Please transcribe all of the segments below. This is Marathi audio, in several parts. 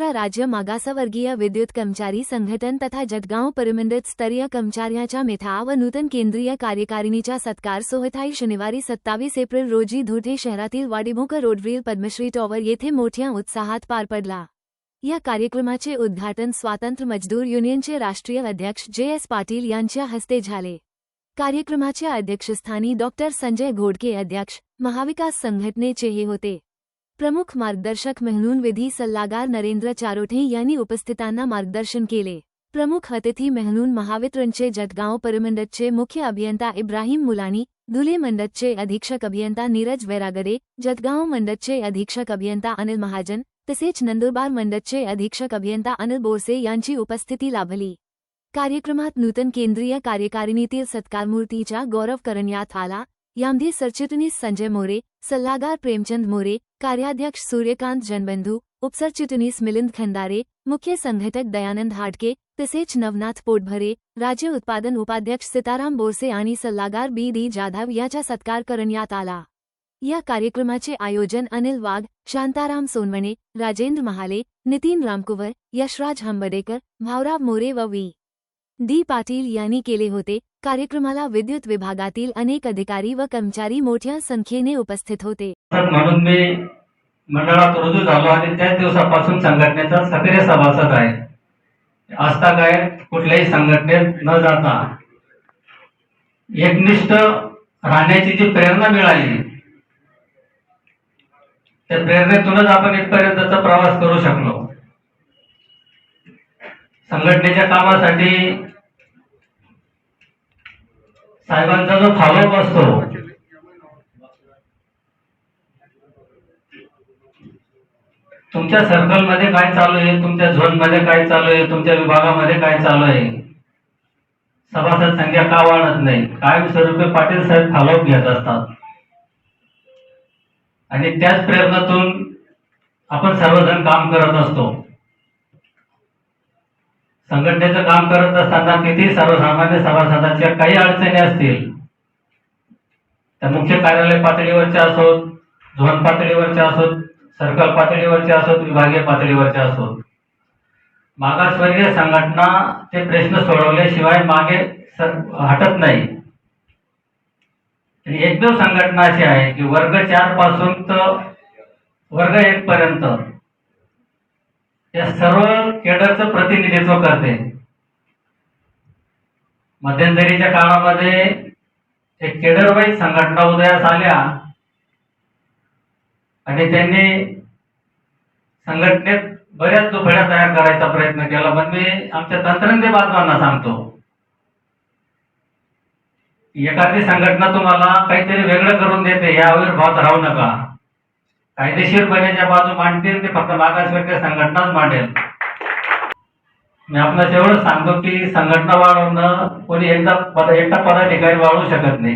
महाराष्ट्र राज्य मागासवर्गीय विद्युत कर्मचारी संघटन तथा जतगाव परिमंडळ स्तरीय कर्मचाऱ्यांच्या मेथा व नूतन केंद्रीय कार्यकारिणीच्या सत्कार सोहथाई शनिवारी सत्तावीस एप्रिल रोजी धुळे शहरातील वाडीमुख रोडवरील पद्मश्री टॉवर येथे मोठ्या उत्साहात पार पडला. या कार्यक्रमाचे उद्घाटन स्वातंत्र्य मजदूर युनियनचे राष्ट्रीय अध्यक्ष जे एस पाटील यांच्या हस्ते झाले. कार्यक्रमाच्या अध्यक्षस्थानी डॉक्टर संजय घोडके अध्यक्ष महाविकास संघटनेचे हे होते. प्रमुख मार्गदर्शक म्हणून विधी सल्लागार नरेंद्र चारोठे यांनी उपस्थितांना मार्गदर्शन केले. प्रमुख अतिथी म्हणून महावितरणचे जतगाव परमंडतचे मुख्य अभियंता इब्राहिम मुलानी धुले मंडतचे अधीक्षक अभियंता नीरज वैरागरे जतगाव मंडतचे अधीक्षक अभियंता अनिल महाजन तसेच नंदुरबार मंडतचे अधीक्षक अभियंता अनिल बोरसे यांची उपस्थिती लाभली. कार्यक्रमात नूतन केंद्रीय कार्यकारिणीतील सत्कारमूर्तीचा गौरव करण्यात आला. यामध्ये सरचिटणीस संजय मोरे सल्लागार प्रेमचंद मोरे कार्याध्यक्ष सूर्यकांत जनबंधू उपसरचिटणीस मिलिंद खंदारे मुख्य संघटक दयानंद हाडके तसेच नवनाथ पोटभरे राज्य उत्पादन उपाध्यक्ष सीताराम बोरसे आणि सल्लागार बी डी जाधव याचा सत्कार करण्यात आला. या कार्यक्रमाचे आयोजन अनिल वाघ शांताराम सोनवणे राजेंद्र महाले नितीन रामकुवर यशराज हंबडेकर भावराव मोरे व वी डी. पाटील यांनी केले होते. कार्यक्रमाला विद्युत विभागातील अनेक अधिकारी व कर्मचारी मोठ्या संख्येने उपस्थित होते. म्हणून मी मंडळात रुजू झालो आणि त्याच दिवसापासून संघटनेचा सक्रिय सभासद आहे. आजता काय कुठल्याही संघटनेत न जाता एकनिष्ठ राहण्याची जी प्रेरणा मिळाली त्या प्रेरणेतूनच आपण इथपर्यंतचा प्रवास करू शकलो. संघटनेच्या कामासाठी साहेबांचा जो फॉलोअप असतो. तुमच्या सर्कलमध्ये काय चालू आहे? तुमच्या झोनमध्ये काय चालू आहे? तुमच्या विभागामध्ये काय चालू आहे? सभासद संख्या का वाढत नाही? कायम स्वरूपे पाटील साहेब फॉलोअप घेत असतात. आणि त्याच प्रयत्नातून आपण सर्वजण काम करत असतो. संघटनेचं काम करत असताना किती सर्वसामान्य सभासदांच्या काही अडचणी असतील? त्या मुख्य कार्यालय पातळीवरच्या असोत झोन पातळीवरच्या असोत सर्कल पातळीवरच्या असोत विभागीय पातळीवरच्या असोत. मागासवर्गीय संघटना ते प्रश्न सोडवल्याशिवाय मागे सर- हटत नाही. आणि एकमेव संघटना अशी आहे की वर्ग चारपासून तर वर्ग एक पर्यंत या सर्व केडरचं प्रतिनिधित्व करते. मध्यंतरीच्या काळामध्ये एक केडरवाईज संघटना उदयास आल्या आणि त्यांनी संघटनेत बऱ्याच दुफड्या तयार करायचा प्रयत्न केला. पण मी आमच्या तंत्रज्ञ बांधवांना सांगतो एखादी संघटना तुम्हाला काहीतरी वेगळं करून देते या आविर्भावात राहू नका. कायदेशीरपणे ज्या बाजू मांडतील ते फक्त मागासवर्गीय संघटनाच मांडेल. मी आपल्याला एवढं सांगतो की संघटना वाढवणं कोणी एकदा पद एकटा पदाधिकारी वाढवू शकत नाही.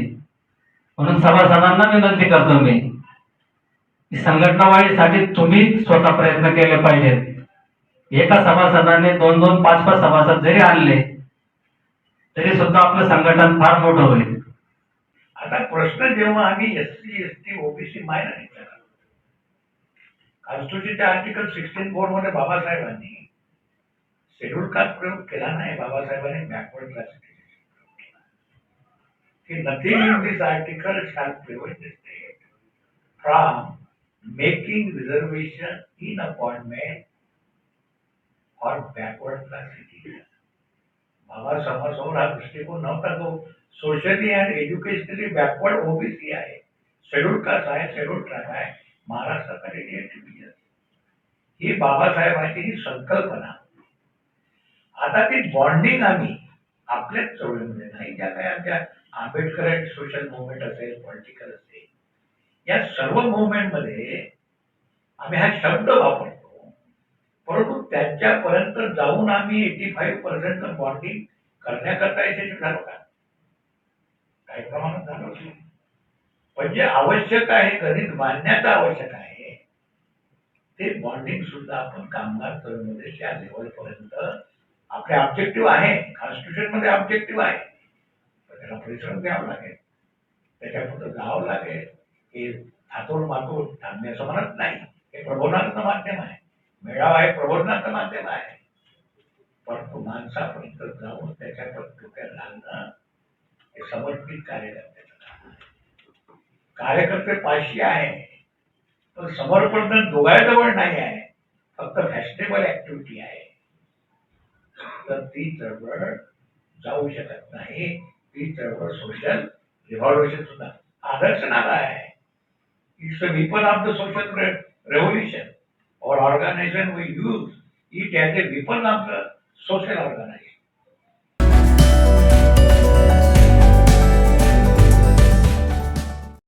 म्हणून सभासदांना विनंती करतो मी संघटना वाढीसाठी तुम्ही स्वतः प्रयत्न केले पाहिजेत. एका सभासदाने दोन दोन पाच पाच सभासद जरी आणले तरी सुद्धा आपलं संघटन फार मोठं होईल. आता प्रश्न जेव्हा आम्ही S C S T OBC minority कॉन्स्टिट्यूशनच्या article sixteen four मध्ये बाबासाहेबांनी शेड्यूल कास्ट प्रयोग केला नाही. बाबासाहेबांनी बॅकवर्ड क्लासिफिकेशन की nothing in this article shall prevent the state from making reservation in appointment और बॅकवर्ड क्लासिफिकेशन बाबा समोर हा दृष्टिकोन नव्हता. तो socially and educationally backward OBC आहे. शेड्यूल कास्ट आहे? शेड्यूल ट्राईब आहे? महाराष्ट्राकडे इंडियन ही बाबासाहेबांची ही संकल्पना. आता ती बॉन्डिंग आम्ही आपल्याच चळवळीमध्ये नाही. ज्या काही आमच्या आंबेडकर सोशल मुवमेंट असेल पॉलिटिकल असेल या सर्व मुवमेंटमध्ये आम्ही हा शब्द वापरतो. परंतु त्यांच्यापर्यंत जाऊन आम्ही एटी फाईव्ह पर्सेंट बॉन्डिंग करण्याकरता यशस्वी झालो का काही प्रमाणात झालो असेल. पण जे आवश्यक आहे गणित मानण्याचं आवश्यक आहे ते बॉन्डिंग सुद्धा आपण कामगार तळमध्ये त्या लेवल पर्यंत आपले ऑब्जेक्टिव्ह आहे. कॉन्स्टिट्यूशनमध्ये ऑब्जेक्टिव्ह आहे. पण त्याला परिश्रम घ्यावा लागेल. त्याच्यापुढे जावं लागेल. हे थातून मातोड थांबण्याचं म्हणत नाही. हे प्रबोधनाचं माध्यम आहे. मेळावा हे प्रबोधनाचं माध्यम आहे. परंतु माणसापर्यंत जाऊन त्याच्या डोक्यात घालणं हे समर्पित कार्य करते. आहे कार्यकर्ते पाचशे आहे. पण समर्पण दोघांजवळ नाही आहे. फक्त फॅशनेबल ऍक्टिव्हिटी आहे. तर ती चळवळ जाऊ शकत नाही. ती चळवळ सोशल रिव्हॉल्युशन सुद्धा. आदर्श नारा आहे. It's a weapon of the social revolution और organisation we use it as a weapon of the social organisation